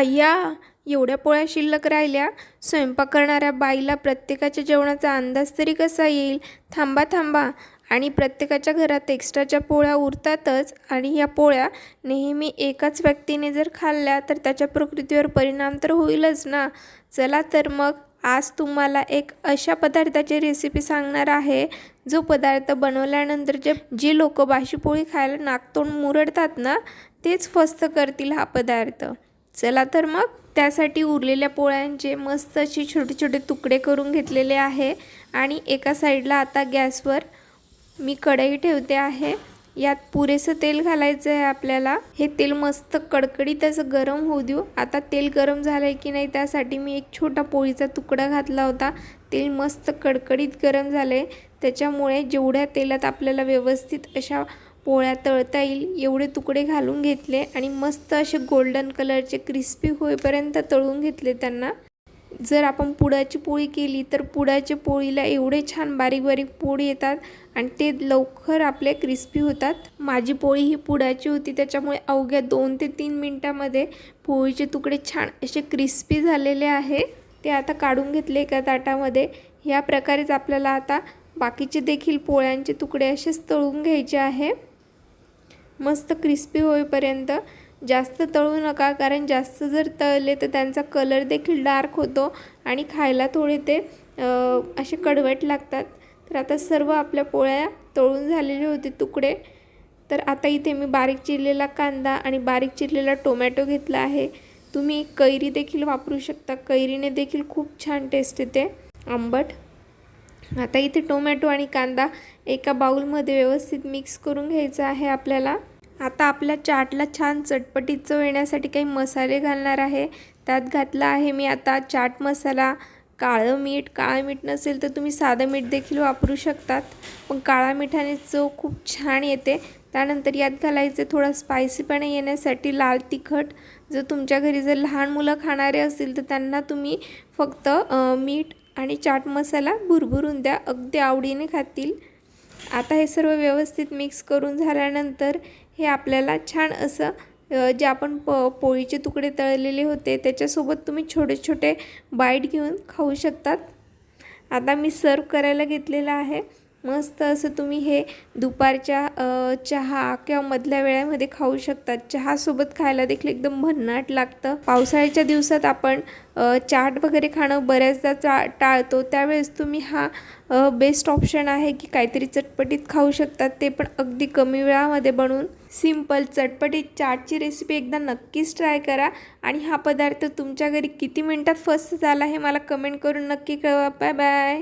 अय्या एवढ्या पोळ्या शिल्लक राहिल्या. स्वयंपाक करणाऱ्या बाईला प्रत्येकाच्या जेवणाचा अंदाज तरी कसा येईल? थांबा थांबा. आणि प्रत्येकाच्या घरात एक्स्ट्राच्या पोळ्या उरतातच आणि या पोळ्या नेहमी एकाच व्यक्तीने जर खाल्ल्या तर त्याच्या प्रकृतीवर परिणाम तर होईलच ना? चला तर मग आज तुम्हाला एक अशा पदार्थाची रेसिपी सांगणार आहे. जो पदार्थ बनवल्यानंतर जे जे लोक बाशी पोळी खायला नाकतोंड मुरडतात ना तेच फस्त करतील हा पदार्थ. चला तर मग त्यासाठी उरलेल्या पोळ्यांचे मस्त असे छोटे छोटे तुकडे करून घेतलेले आहे. आणि एका साईडला आता गॅसवर मी कढई ठेवते आहे. यात पुरेसं तेल घालायचं आहे आपल्याला. हे तेल मस्त कडकडीत असं गरम होऊ देऊ. आता तेल गरम झालं आहे की नाही त्यासाठी मी एक छोटा पोळीचा तुकडा घातला होता. तेल मस्त कडकडीत गरम झालं आहे त्याच्यामुळे जेवढ्या तेलात आपल्याला व्यवस्थित अशा पोळ्या तळता येईल. एवढे तुकडे घालून घेतले आणि मस्त असे गोल्डन कलरचे क्रिस्पी होईपर्यंत तळून घेतले त्यांना. जर आपण पुडाची पोळी केली तर पुडाच्या पोळीला एवढे छान बारीक बारीक पोळी येतात आणि ते लवकर आपले क्रिस्पी होतात. माझी पोळी ही पुडाची होती त्याच्यामुळे अवघ्या दोन ते तीन मिनटामध्ये पोळीचे तुकडे छान असे क्रिस्पी झालेले आहे. ते आता काढून घेतले एका ताटामध्ये. ह्या प्रकारेच आपल्याला आता बाकीचे देखील पोळ्यांचे तुकडे असेच तळून घ्यायचे आहे. मस्त क्रिस्पी होईपर्यंत जास्त तळू नका. कारण जास्त जर तळले तर त्यांचा कलर देखील डार्क होतो आणि खायला थोडे ते असे कडवट लागतात. तर आता सर्व आपल्या पोळ्या तळून झालेले होते तुकडे. तर आता इथे मी बारीक चिरलेला कांदा आणि बारीक चिरलेला टोमॅटो घेतला आहे. तुम्ही कैरी देखील वापरू शकता. कैरीने देखील खूप छान टेस्ट येते. आंबट. आता इथे टोमॅटो आणि कांदा एका बाऊलमध्ये व्यवस्थित मिक्स करून घ्यायचा आहे आपल्याला. आता आपल्या चाटला छान चटपटीत चव येण्यासाठी काही मसाले घालणार आहे. त्यात घातला आहे मी आता चाट मसाला. काळं मीठ. काळं मीठ नसेल तर तुम्ही साधं मीठ देखील वापरू शकतात. पण काळा मिठाने चव खूप छान येते. त्यानंतर यात घालायचे थोडा स्पायसीपणा येण्यासाठी लाल तिखट. जर तुमच्या घरी जर लहान मुलं खाणारे असतील तर त्यांना तुम्ही फक्त मीठ आणि चाट मसाला भुरभुरून द्या. अगदी आवडीने खातील. आता हे सर्व व्यवस्थित मिक्स करून झाल्यानंतर हे आपल्याला छान असं जे आपण प पोळीचे तुकडे तळलेले होते त्याच्यासोबत तुम्ही छोटे छोटे बाईट घेऊन खाऊ शकतात. आता मी सर्व करायला घेतलेलं आहे. मस्त असं तुम्ही हे दुपारच्या चहा किंवा मधल्या वेळामध्ये खाऊ शकतात. चहासोबत खायला देखील एकदम भन्नाट लागतं. पावसाळ्याच्या दिवसात आपण चाट वगैरे खाणं बऱ्याचदा चा टाळतो. त्यावेळेस तुम्ही हा बेस्ट ऑप्शन आहे की काहीतरी चटपटीत खाऊ शकतात. ते पण अगदी कमी वेळामध्ये बनवून सिंपल चटपटीत चाटची रेसिपी एकदा नक्कीच ट्राय करा. आणि हा पदार्थ तुमच्या घरी किती मिनटात फर्स्ट झाला हे मला कमेंट करून नक्की कळवा. Bye bye